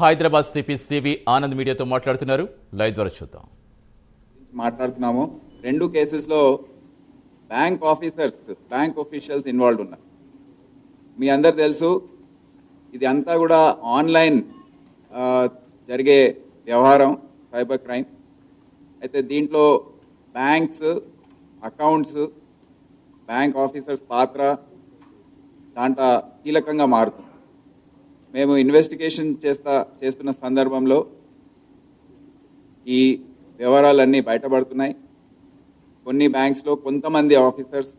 Hyderabad CP CV Anand మీడియాతో మాట్లాడుతున్నారు. Live ద్వారా చూద్దాం. మాట్లాడుతున్నాము. రెండు కేసెస్లో bank officers bank officials involve ఉన్నారు. మీ అందరు తెలుసు ఇది అంతా కూడా ఆన్లైన్ జరిగే వ్యవహారం సైబర్ క్రైమ్. అయితే దీంట్లో బ్యాంక్స్ అకౌంట్స్ బ్యాంక్ ఆఫీసర్స్ పాత్ర దాంట్లో కీలకంగా మారుతుంది. మేము ఇన్వెస్టిగేషన్ చేస్తా చేస్తున్న సందర్భంలో ఈ వివరాలన్నీ బయటపడుతున్నాయి. కొన్ని బ్యాంక్స్లో కొంతమంది ఆఫీసర్స్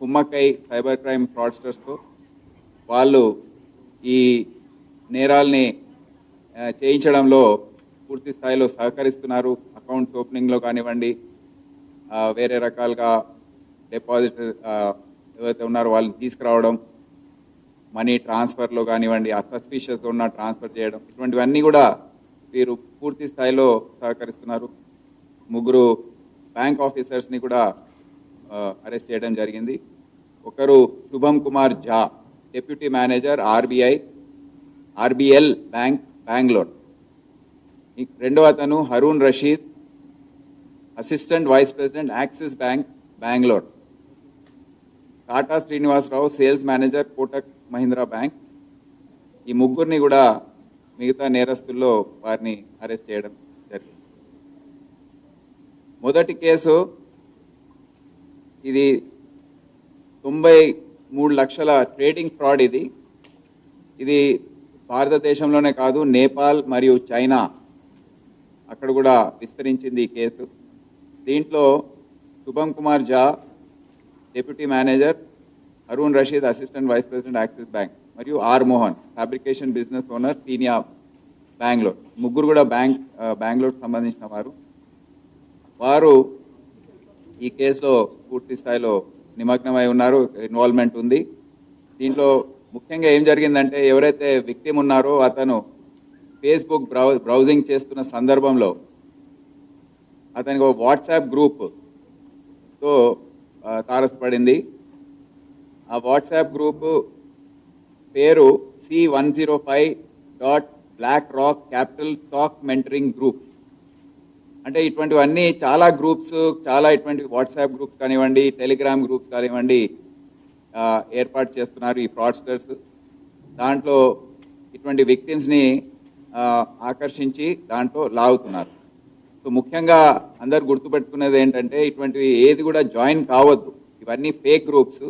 కుమ్మక్కై సైబర్ క్రైమ్ ఫ్రాడ్స్టర్స్తో వాళ్ళు ఈ నేరాల్ని చేయించడంలో పూర్తి స్థాయిలో సహకరిస్తున్నారు. అకౌంట్స్ ఓపెనింగ్లో కానివ్వండి వేరే రకాలుగా డిపాజిట్ ఆ, ఎవరైతే ఉన్నారో వాళ్ళని తీసుకురావడం మనీ ట్రాన్స్ఫర్లో కానివ్వండి సస్పిషియస్గా ఉన్న ట్రాన్స్ఫర్ చేయడం ఇటువంటివన్నీ కూడా వీరు పూర్తి స్థాయిలో సహకరిస్తున్నారు. ముగ్గురు బ్యాంక్ ఆఫీసర్స్ని కూడా అరెస్ట్ చేయడం జరిగింది. ఒకరు Shubham Kumar Jha deputy manager RBI RBL bank Bengaluru. రెండవ అతను Haroon Rashid assistant vice president Axis bank Bengaluru. Tata Srinivasarao sales manager Kotak Mahindra bank. ఈ ముగ్గురిని కూడా మిగతా నేరస్తుల్లో వారిని అరెస్ట్ చేయడం జరిగింది. మొదటి కేసు ఇది తొంభై మూడు లక్షల ట్రేడింగ్ ఫ్రాడ్ ఇది. ఇది భారతదేశంలోనే కాదు నేపాల్ మరియు చైనా అక్కడ కూడా విస్తరించింది ఈ కేసు. దీంట్లో Shubham Kumar Jha deputy manager Arun Rashid assistant vice president Axis bank మరియు R Mohan fabrication business owner tinea Bengaluru ముగ్గురు కూడా బ్యాంక్ ఆ, బెంగళూరుకు సంబంధించిన వారు. వారు ఈ కేసులో పూర్తి స్థాయిలో నిమగ్నమై ఉన్నారు ఇన్వాల్వ్మెంట్ ఉంది. దీంట్లో ముఖ్యంగా ఏం జరిగిందంటే ఎవరైతే విక్టిమ్ ఉన్నారో అతను ఫేస్బుక్ బ్రౌ బ్రౌజింగ్ చేస్తున్న సందర్భంలో అతనికి ఒక వాట్సాప్ గ్రూప్తో తారసపడింది. ఆ వాట్సాప్ గ్రూప్ పేరు C one zero five dot BlackRock capital stock mentoring group అంటే ఇటువంటివన్నీ చాలా గ్రూప్స్ చాలా ఇటువంటి వాట్సాప్ గ్రూప్స్ కానివ్వండి టెలిగ్రామ్ గ్రూప్స్ కానివ్వండి ఏర్పాటు చేస్తున్నారు ఈ ఫ్రాడ్స్టర్స్ దాంట్లో ఇటువంటి విక్టిమ్స్ని ఆకర్షించి దాంట్లో లాగుతున్నారు. సో ముఖ్యంగా అందరు గుర్తుపెట్టుకునేది ఏంటంటే ఇటువంటివి ఏది కూడా జాయిన్ కావద్దు. ఇవన్నీ ఫేక్ గ్రూప్స్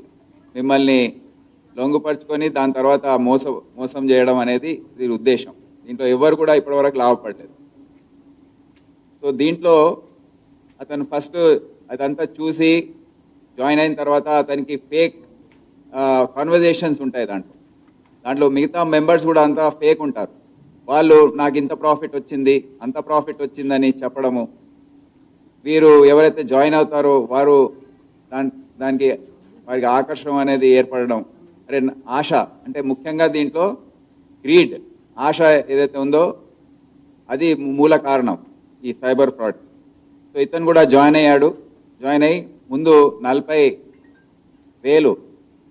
మిమ్మల్ని లొంగుపరుచుకొని దాని తర్వాత మోసం మోసం చేయడం అనేది దీని ఉద్దేశం. దీంట్లో ఎవరు కూడా ఇప్పటివరకు లాభపడలేదు. సో దీంట్లో అతను ఫస్ట్ అదంతా చూసి జాయిన్ అయిన తర్వాత అతనికి ఫేక్ కాన్వర్జేషన్స్ ఉంటాయి దాంట్లో. దాంట్లో మిగతా మెంబర్స్ కూడా అంతా ఫేక్ ఉంటారు. వాళ్ళు నాకు ఇంత ప్రాఫిట్ వచ్చింది అంత ప్రాఫిట్ వచ్చిందని చెప్పడము. వీరు ఎవరైతే జాయిన్ అవుతారో వారు దాని దానికి వారికి ఆకర్షణ అనేది ఏర్పడడం. అరే ఆశ అంటే ముఖ్యంగా దీంట్లో గ్రీడ్ ఆశ ఏదైతే ఉందో అది మూల కారణం ఈ సైబర్ ఫ్రాడ్. సో ఇతను కూడా జాయిన్ అయ్యాడు. జాయిన్ అయ్యి ముందు నలభై వేలు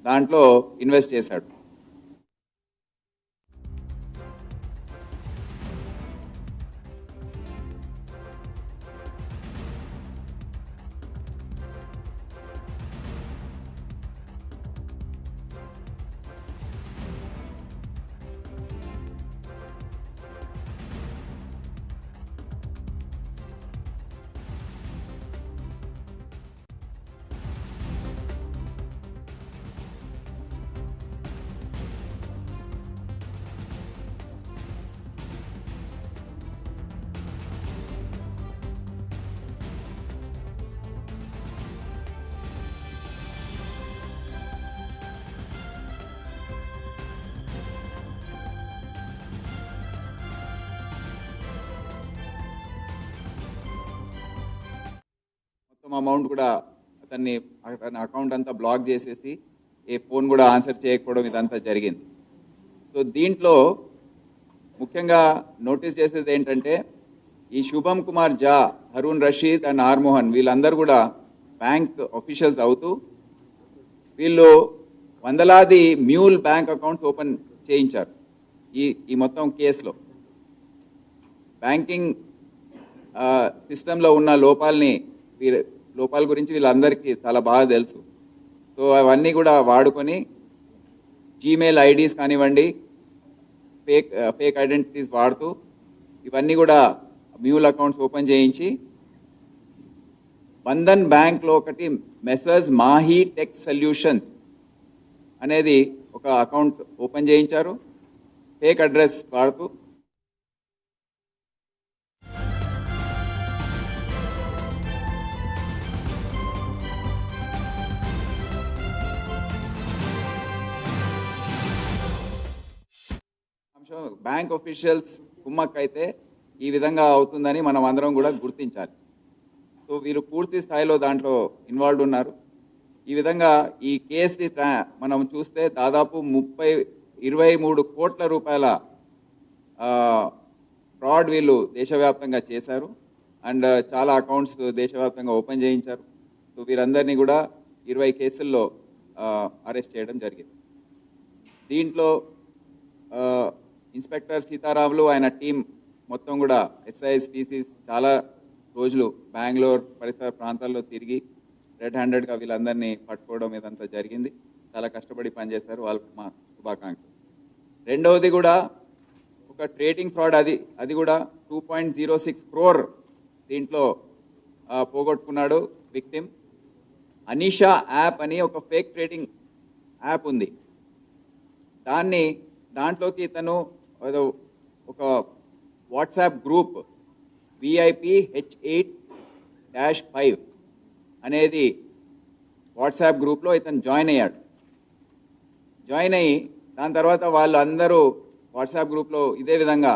దాంట్లో ఇన్వెస్ట్ చేశాడు. మొత్తం అమౌంట్ కూడా అతన్ని అతని అకౌంట్ అంతా బ్లాక్ చేసేసి ఏ ఫోన్ కూడా ఆన్సర్ చేయకపోవడం ఇదంతా జరిగింది. సో దీంట్లో ముఖ్యంగా నోటీస్ చేసేది ఏంటంటే ఈ శుభం కుమార్ జా హరూన్ రషీద్ అండ్ ఆర్మోహన్ వీళ్ళందరూ కూడా బ్యాంక్ ఆఫీషియల్స్ అవుతూ వీళ్ళు వందలాది మ్యూల్ బ్యాంక్ అకౌంట్స్ ఓపెన్ చేయించారు ఈ ఈ మొత్తం కేసులో. బ్యాంకింగ్ సిస్టంలో ఉన్న లోపాలని వీరు లోపాల గురించి వీళ్ళందరికీ చాలా బాగా తెలుసు. సో అవన్నీ కూడా వాడుకొని జీమెయిల్ ఐడీస్ కానివ్వండి ఫేక్ ఫేక్ ఐడెంటిటీస్ వాడుతూ ఇవన్నీ కూడా మ్యూల్ అకౌంట్స్ ఓపెన్ చేయించి బంధన్ బ్యాంక్లో ఒకటి మెసర్స్ మాహీ టెక్ సొల్యూషన్స్ అనేది ఒక అకౌంట్ ఓపెన్ చేయించారు. ఫేక్ అడ్రస్ వాడుతూ బ్యాంక్ ఒఫీషియల్స్ కుమ్మక్ అయితే ఈ విధంగా అవుతుందని మనం అందరం కూడా గుర్తించాలి. సో వీరు పూర్తి స్థాయిలో దాంట్లో ఇన్వాల్వ్ ఉన్నారు. ఈ విధంగా ఈ కేసుని మనం చూస్తే దాదాపు ముప్పై ఇరవై మూడు కోట్ల రూపాయల ఫ్రాడ్ వీళ్ళు దేశవ్యాప్తంగా చేశారు. అండ్ చాలా అకౌంట్స్ దేశవ్యాప్తంగా ఓపెన్ చేయించారు. సో వీరందరినీ కూడా ఇరవై కేసుల్లో అరెస్ట్ చేయడం జరిగింది. దీంట్లో ఇన్స్పెక్టర్ సీతారాములు ఆయన టీం మొత్తం కూడా ఎస్ఐఎస్ టీసీస్ చాలా రోజులు బెంగళూరు పరిసర ప్రాంతాల్లో తిరిగి రెడ్ హ్యాండెడ్గా వీళ్ళందరినీ పట్టుకోవడం ఇదంతా జరిగింది. చాలా కష్టపడి పనిచేస్తారు వాళ్ళకి మా శుభాకాంక్షలు. రెండవది కూడా ఒక ట్రేడింగ్ ఫ్రాడ్ అది. అది కూడా two point zero six crore దీంట్లో పోగొట్టుకున్నాడు విక్టిమ్. అనీషా యాప్ అని ఒక ఫేక్ ట్రేడింగ్ యాప్ ఉంది. దాన్ని దాంట్లోకి తను ఏదో ఒక WhatsApp group VIP H eight dash five అనేది వాట్సాప్ గ్రూప్లో ఇతను జాయిన్ అయ్యాడు. జాయిన్ అయ్యి దాని తర్వాత వాళ్ళు అందరూ వాట్సాప్ గ్రూప్లో ఇదే విధంగా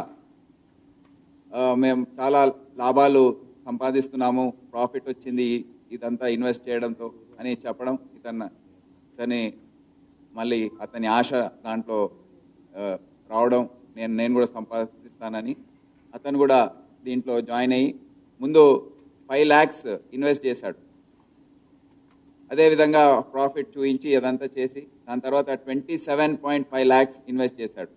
మేము చాలా లాభాలు సంపాదిస్తున్నాము ప్రాఫిట్ వచ్చింది ఇదంతా ఇన్వెస్ట్ చేయడంతో అని చెప్పడం ఇతను ఇతని మళ్ళీ అతని ఆశ దాంట్లో రావడం నేను నేను కూడా సంపాదిస్తానని. అతను కూడా దీంట్లో జాయిన్ అయ్యి ముందు ఫైవ్ ల్యాక్స్ ఇన్వెస్ట్ చేశాడు. అదేవిధంగా ప్రాఫిట్ చూపించి అదంతా చేసి దాని తర్వాత twenty seven point five lakhs invest చేశాడు.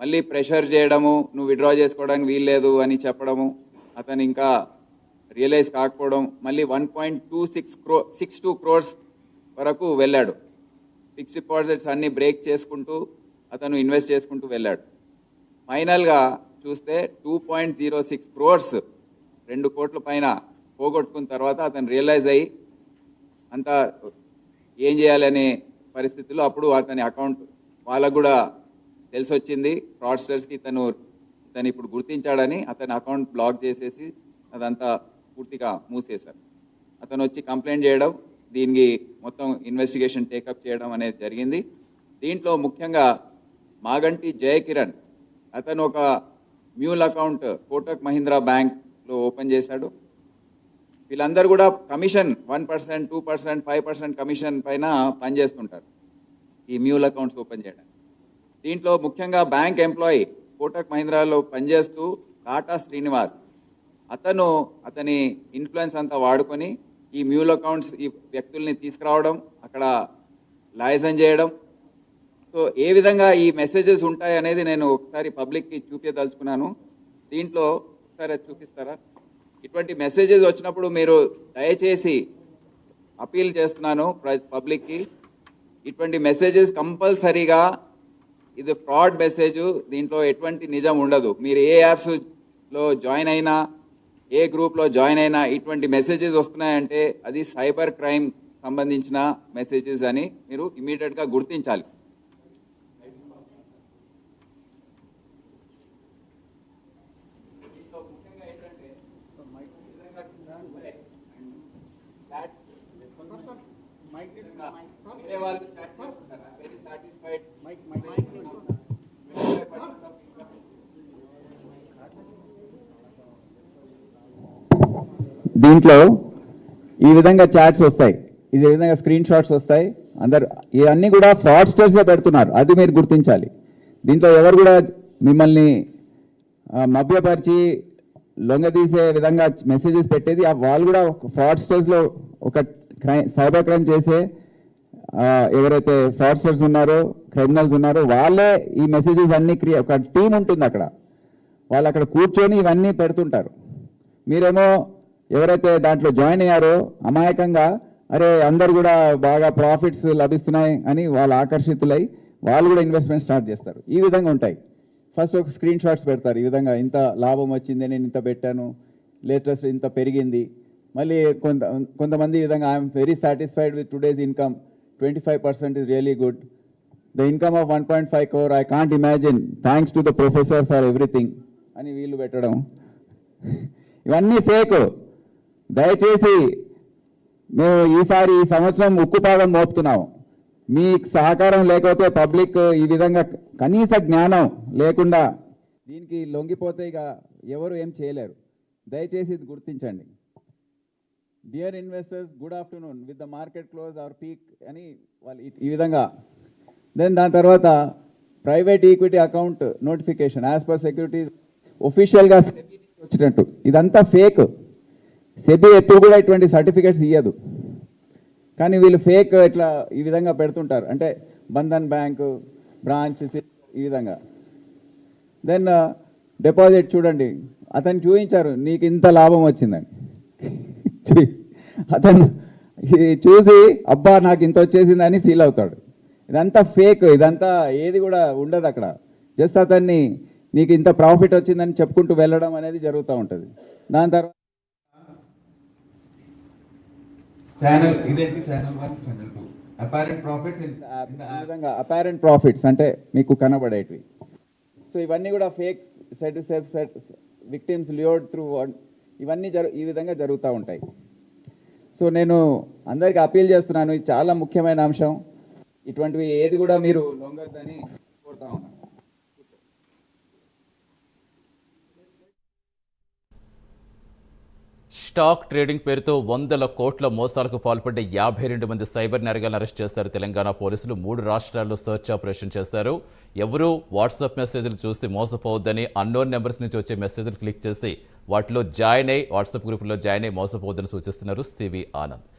మళ్ళీ ప్రెషర్ చేయడము నువ్వు విడ్రా చేసుకోవడానికి వీల్లేదు అని చెప్పడము అతను ఇంకా రియలైజ్ కాకపోవడం మళ్ళీ one point two six crore six two crores వరకు వెళ్ళాడు. ఫిక్స్డ్ డిపాజిట్స్ అన్నీ బ్రేక్ చేసుకుంటూ అతను ఇన్వెస్ట్ చేసుకుంటూ వెళ్ళాడు. ఫైనల్గా చూస్తే two point zero six crores రెండు కోట్ల పైన పోగొట్టుకున్న తర్వాత అతను రియలైజ్ అయ్యి అంతా ఏం చేయాలనే పరిస్థితుల్లో అప్పుడు అతని అకౌంట్ వాళ్ళకు కూడా తెలిసి వచ్చింది ఫ్రాడ్స్టర్స్కి తను తను ఇప్పుడు గుర్తించాడని అతని అకౌంట్ బ్లాక్ చేసేసి అదంతా పూర్తిగా మూసేశారు. అతను వచ్చి కంప్లైంట్ చేయడం దీనికి మొత్తం ఇన్వెస్టిగేషన్ టేకప్ చేయడం అనేది జరిగింది. దీంట్లో ముఖ్యంగా మాగంటి జయకిరణ్ అతను ఒక మ్యూల్ అకౌంట్ కోటక్ మహీంద్రా బ్యాంక్లో ఓపెన్ చేశాడు. వీళ్ళందరూ కూడా commission one percent two percent five percent commission పైన పనిచేస్తుంటారు ఈ మ్యూల్ అకౌంట్స్ ఓపెన్ చేయడానికి. దీంట్లో ముఖ్యంగా బ్యాంక్ ఎంప్లాయీ కోటక్ మహీంద్రాలో పనిచేస్తూ టాటా శ్రీనివాస్ అతను అతని ఇన్ఫ్లుయెన్స్ అంతా వాడుకొని ఈ మ్యూల్ అకౌంట్స్ ఈ వ్యక్తుల్ని తీసుకురావడం అక్కడ లైసెన్స్ చేయడం సో ఏ విధంగా ఈ మెసేజెస్ ఉంటాయి అనేది నేను ఒకసారి పబ్లిక్కి చూపించదలుచుకున్నాను దీంట్లో ఒకసారి అది చూపిస్తారా? ఇటువంటి మెసేజెస్ వచ్చినప్పుడు మీరు దయచేసి అపీల్ చేస్తున్నాను పబ్లిక్కి ఇటువంటి మెసేజెస్ కంపల్సరీగా ఇది ఫ్రాడ్ మెసేజ్ దీంట్లో ఎటువంటి నిజం ఉండదు. మీరు ఏ యాప్స్లో జాయిన్ అయినా ఏ గ్రూప్లో జాయిన్ అయినా ఇటువంటి మెసేజెస్ వస్తున్నాయంటే అది సైబర్ క్రైమ్ సంబంధించిన మెసేజెస్ అని మీరు ఇమీడియట్గా గుర్తించాలి. వేరే వాళ్ళు చేస్తున్నారా? దీంట్లో ఈ విధంగా చాట్స్ వస్తాయి. ఇది విధంగా స్క్రీన్ షాట్స్ వస్తాయి. అందరు ఇవన్నీ కూడా ఫ్రాడ్స్టర్స్గా పెడుతున్నారు. అది మీరు గుర్తించాలి. దీంట్లో ఎవరు కూడా మిమ్మల్ని ఆ, మభ్యపరిచి లొంగదీసే విధంగా మెసేజెస్ పెట్టేది ఆ వాళ్ళు కూడా ఫ్రాడ్స్టర్స్లో ఒక సైబర్ క్రైమ్ చేసే ఎవరైతే ఫ్రాడ్స్టర్స్ ఉన్నారో క్రిమినల్స్ ఉన్నారో వాళ్ళే ఈ మెసేజెస్ అన్నీ క్రియే ఒక టీం ఉంటుంది అక్కడ. వాళ్ళు అక్కడ కూర్చొని ఇవన్నీ పెడుతుంటారు. మీరేమో ఎవరైతే దాంట్లో జాయిన్ అయ్యారో అమాయకంగా అరే అందరు కూడా బాగా ప్రాఫిట్స్ లభిస్తున్నాయి అని వాళ్ళు ఆకర్షితులై వాళ్ళు కూడా ఇన్వెస్ట్మెంట్ స్టార్ట్ చేస్తారు. ఈ విధంగా ఉంటాయి. ఫస్ట్ ఒక స్క్రీన్ షాట్స్ పెడతారు. ఈ విధంగా ఇంత లాభం వచ్చింది నేను ఇంత పెట్టాను లేటెస్ట్ ఇంత పెరిగింది. మళ్ళీ కొంత కొంతమంది ఈ విధంగా I'm very satisfied with today's income twenty five percent is really good the income of one point five crore I can't imagine thanks to the professor for everything అని వీళ్ళు పెట్టడం. ఇవన్నీ ఫేక్ దయచేసి మేము ఈసారి ఈ సంవత్సరం ఉక్కుపాదం మోపుతున్నాం మీ సహకారం లేకపోతే పబ్లిక్ ఈ విధంగా కనీస జ్ఞానం లేకుండా దీనికి లొంగిపోతే ఇక ఎవరు ఏం చేయలేరు. దయచేసి ఇది గుర్తించండి. Dear investors good afternoon with the market close our peak అని వాళ్ళు ఈ- విధంగా. దెన్ దాని తర్వాత private equity account notification as per security ఒఫీషియల్గా వచ్చినట్టు. ఇదంతా ఫేక్ సెబీ ఎప్పుడు కూడా ఇటువంటి సర్టిఫికేట్స్ ఇవ్వదు కానీ వీళ్ళు ఫేక్ ఇట్లా ఈ విధంగా పెడుతుంటారు. అంటే బంధన్ బ్యాంకు బ్రాంచ్ ఈ విధంగా. దెన్ డిపాజిట్ uh, చూడండి. అతను చూపించారు నీకు ఇంత లాభం వచ్చిందని. అతను ఇది చూసి అబ్బా నాకు ఇంత వచ్చేసిందని ఫీల్ అవుతాడు. ఇదంతా ఫేక్ ఇదంతా ఏది కూడా ఉండదు అక్కడ. జస్ట్ అతన్ని నీకు ఇంత ప్రాఫిట్ వచ్చిందని చెప్పుకుంటూ వెళ్ళడం అనేది జరుగుతూ ఉంటుంది. దాని తర్వాత ఛానల్ ఇదేంటి channel one channel two apparent profits ఈ విధంగా అపారెంట్ ప్రాఫిట్స్ అంటే మీకు కనబడేటివి. సో ఇవన్నీ కూడా fake set set victims lured through ఇవన్నీ జరు ఈ విధంగా జరుగుతూ ఉంటాయి. సో నేను అందరికీ అపీల్ చేస్తున్నాను ఇది చాలా ముఖ్యమైన అంశం. ఇటువంటివి ఏది కూడా మీరు లొంగద్దని కోరుతా ఉన్నాను. స్టాక్ ట్రేడింగ్ పేరుతో వందల కోట్ల మోసాలకు పాల్పడ్డ యాభై రెండు మంది సైబర్ నేరగాలను అరెస్ట్ చేశారు. తెలంగాణ పోలీసులు మూడు రాష్ట్రాల్లో సెర్చ్ ఆపరేషన్ చేశారు. ఎవరూ వాట్సాప్ మెసేజ్లు చూసి మోసపోవద్దని అన్నోన్ నెంబర్స్ నుంచి వచ్చే మెసేజ్లు క్లిక్ చేసి వాటిలో జాయిన్ అయ్యి వాట్సాప్ గ్రూపుల్లో జాయిన్ అయ్యి మోసపోవద్దని సూచిస్తున్నారు సివి ఆనంద్.